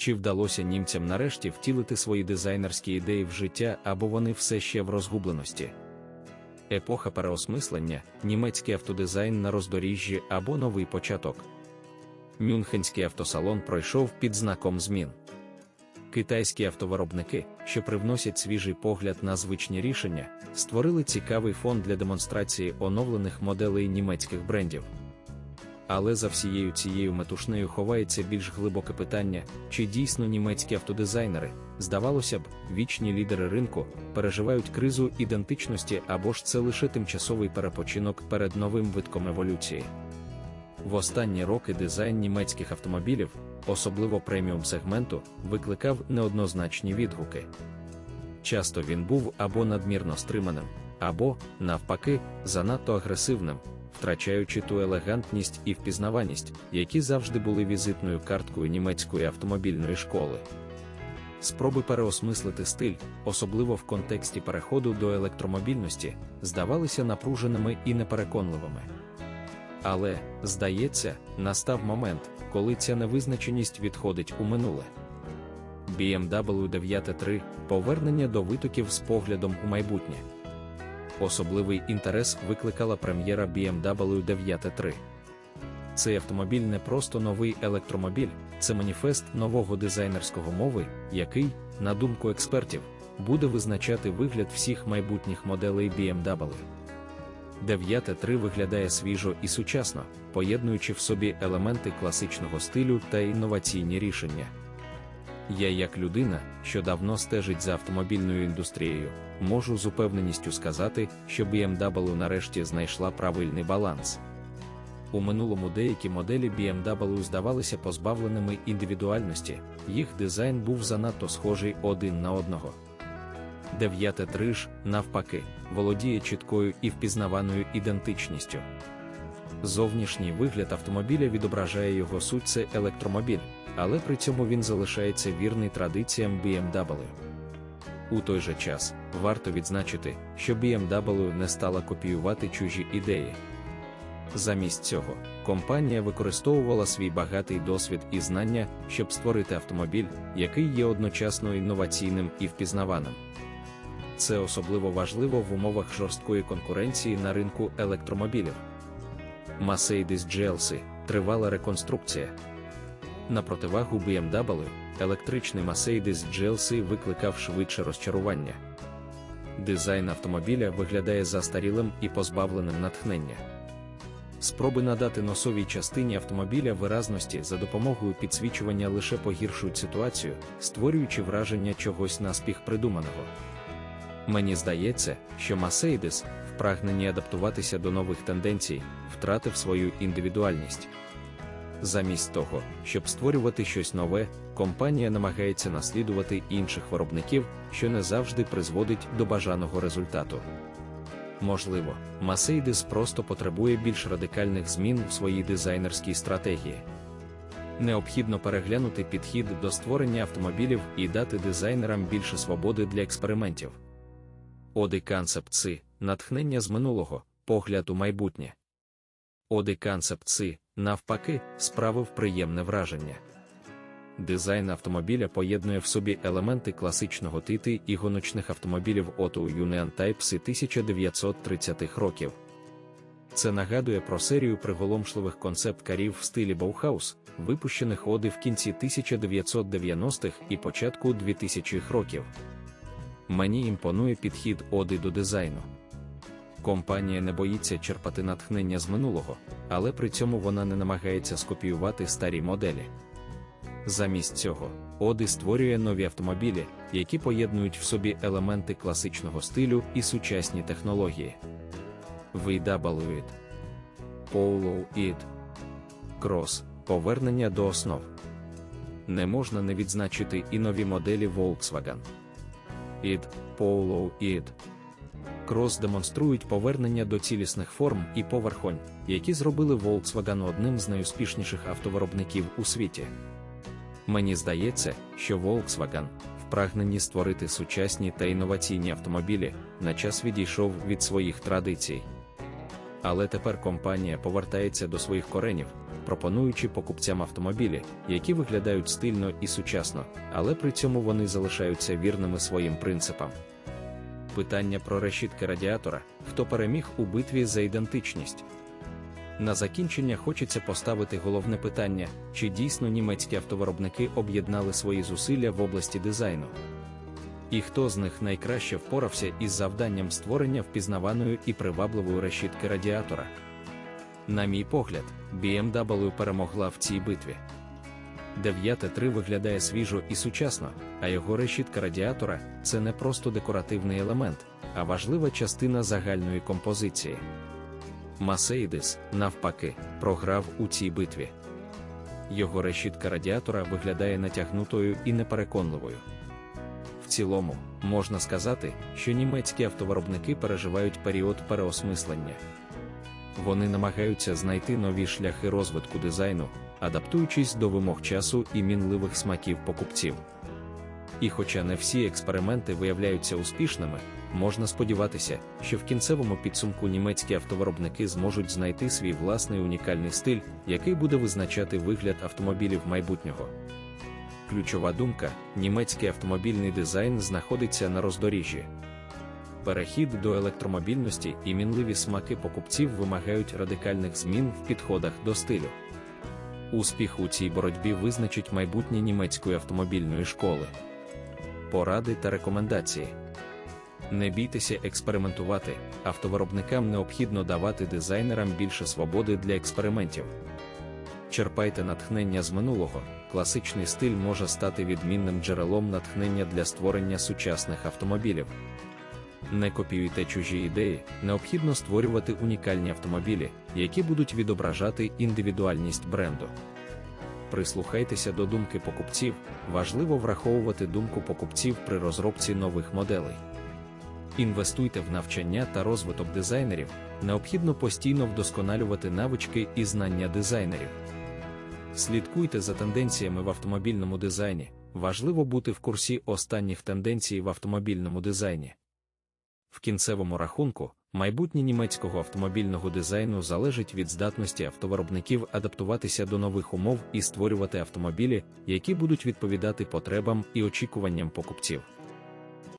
Чи вдалося німцям нарешті втілити свої дизайнерські ідеї в життя, або вони все ще в розгубленості? Епоха переосмислення, німецький автодизайн на роздоріжжі або новий початок. Мюнхенський автосалон пройшов під знаком змін. Китайські автовиробники, що привносять свіжий погляд на звичні рішення, створили цікавий фон для демонстрації оновлених моделей німецьких брендів. Але за всією цією метушнею ховається більш глибоке питання, чи дійсно німецькі автодизайнери, здавалося б, вічні лідери ринку, переживають кризу ідентичності або ж це лише тимчасовий перепочинок перед новим витком еволюції. В останні роки дизайн німецьких автомобілів, особливо преміум сегменту, викликав неоднозначні відгуки. Часто він був або надмірно стриманим, або, навпаки, занадто агресивним, втрачаючи ту елегантність і впізнаваність, які завжди були візитною карткою німецької автомобільної школи. Спроби переосмислити стиль, особливо в контексті переходу до електромобільності, здавалися напруженими і непереконливими. Але, здається, настав момент, коли ця невизначеність відходить у минуле. BMW 9.3 повернення до витоків з поглядом у майбутнє. Особливий інтерес викликала прем'єра BMW 9.3. Цей автомобіль не просто новий електромобіль, це маніфест нового дизайнерського мови, який, на думку експертів, буде визначати вигляд всіх майбутніх моделей BMW. 9.3 виглядає свіжо і сучасно, поєднуючи в собі елементи класичного стилю та інноваційні рішення. Я, як людина, що давно стежить за автомобільною індустрією, можу з упевненістю сказати, що BMW нарешті знайшла правильний баланс. У минулому деякі моделі BMW здавалися позбавленими індивідуальності, їх дизайн був занадто схожий один на одного. 9.3 ж, навпаки, володіє чіткою і впізнаваною ідентичністю. Зовнішній вигляд автомобіля відображає його суть це електромобіль, але при цьому він залишається вірний традиціям BMW. У той же час варто відзначити, що BMW не стала копіювати чужі ідеї. Замість цього, компанія використовувала свій багатий досвід і знання, щоб створити автомобіль, який є одночасно інноваційним і впізнаваним. Це особливо важливо в умовах жорсткої конкуренції на ринку електромобілів. Mercedes GLC – тривала реконструкція. На противагу BMW, електричний Mercedes GLC викликав швидше розчарування. Дизайн автомобіля виглядає застарілим і позбавленим натхнення. Спроби надати носовій частині автомобіля виразності за допомогою підсвічування лише погіршують ситуацію, створюючи враження чогось наспіх придуманого. Мені здається, що Mercedes, в прагненні адаптуватися до нових тенденцій, втратив свою індивідуальність. Замість того, щоб створювати щось нове, компанія намагається наслідувати інших виробників, що не завжди призводить до бажаного результату. Можливо, Mercedes просто потребує більш радикальних змін в своїй дизайнерській стратегії. Необхідно переглянути підхід до створення автомобілів і дати дизайнерам більше свободи для експериментів. Оди Concept C – натхнення з минулого, погляд у майбутнє. Оди Concept C, навпаки, справив приємне враження. Дизайн автомобіля поєднує в собі елементи класичного тити і гоночних автомобілів Auto Union Type C 1930-х років. Це нагадує про серію приголомшливих концепт-карів в стилі Баухаус, випущених оди в кінці 1990-х і початку 2000-х років. Мені імпонує підхід оди до дизайну. Компанія не боїться черпати натхнення з минулого, але при цьому вона не намагається скопіювати старі моделі. Замість цього, Оди створює нові автомобілі, які поєднують в собі елементи класичного стилю і сучасні технології. VW Polo ID Cross повернення до основ. Не можна не відзначити і нові моделі Volkswagen. ID, Polo ID. Cross демонструють повернення до цілісних форм і поверхонь, які зробили Volkswagen одним з найуспішніших автовиробників у світі. Мені здається, що Volkswagen, в прагненні створити сучасні та інноваційні автомобілі, на час відійшов від своїх традицій. Але тепер компанія повертається до своїх коренів, пропонуючи покупцям автомобілі, які виглядають стильно і сучасно, але при цьому вони залишаються вірними своїм принципам. Питання про решітки радіатора: хто переміг у битві за ідентичність. На закінчення хочеться поставити головне питання: чи дійсно німецькі автовиробники об'єднали свої зусилля в області дизайну? І хто з них найкраще впорався із завданням створення впізнаваної і привабливої решітки радіатора? На мій погляд, BMW перемогла в цій битві. 9.3 виглядає свіжо і сучасно, а його решітка радіатора це не просто декоративний елемент, а важлива частина загальної композиції. Масеїдис, навпаки, програв у цій битві. Його решітка радіатора виглядає натягнутою і непереконливою. В цілому, можна сказати, що німецькі автовиробники переживають період переосмислення. Вони намагаються знайти нові шляхи розвитку дизайну, адаптуючись до вимог часу і мінливих смаків покупців. І хоча не всі експерименти виявляються успішними, можна сподіватися, що в кінцевому підсумку німецькі автовиробники зможуть знайти свій власний унікальний стиль, який буде визначати вигляд автомобілів майбутнього. Ключова думка: німецький автомобільний дизайн знаходиться на роздоріжжі. Перехід до електромобільності і мінливі смаки покупців вимагають радикальних змін в підходах до стилю. Успіх у цій боротьбі визначить майбутнє німецької автомобільної школи. Поради та рекомендації. Не бійтеся експериментувати, автовиробникам необхідно давати дизайнерам більше свободи для експериментів. Черпайте натхнення з минулого, класичний стиль може стати відмінним джерелом натхнення для створення сучасних автомобілів. Не копіюйте чужі ідеї, необхідно створювати унікальні автомобілі, які будуть відображати індивідуальність бренду. Прислухайтеся до думки покупців, важливо враховувати думку покупців при розробці нових моделей. Інвестуйте в навчання та розвиток дизайнерів, необхідно постійно вдосконалювати навички і знання дизайнерів. Слідкуйте за тенденціями в автомобільному дизайні, важливо бути в курсі останніх тенденцій в автомобільному дизайні. В кінцевому рахунку, майбутнє німецького автомобільного дизайну залежить від здатності автовиробників адаптуватися до нових умов і створювати автомобілі, які будуть відповідати потребам і очікуванням покупців.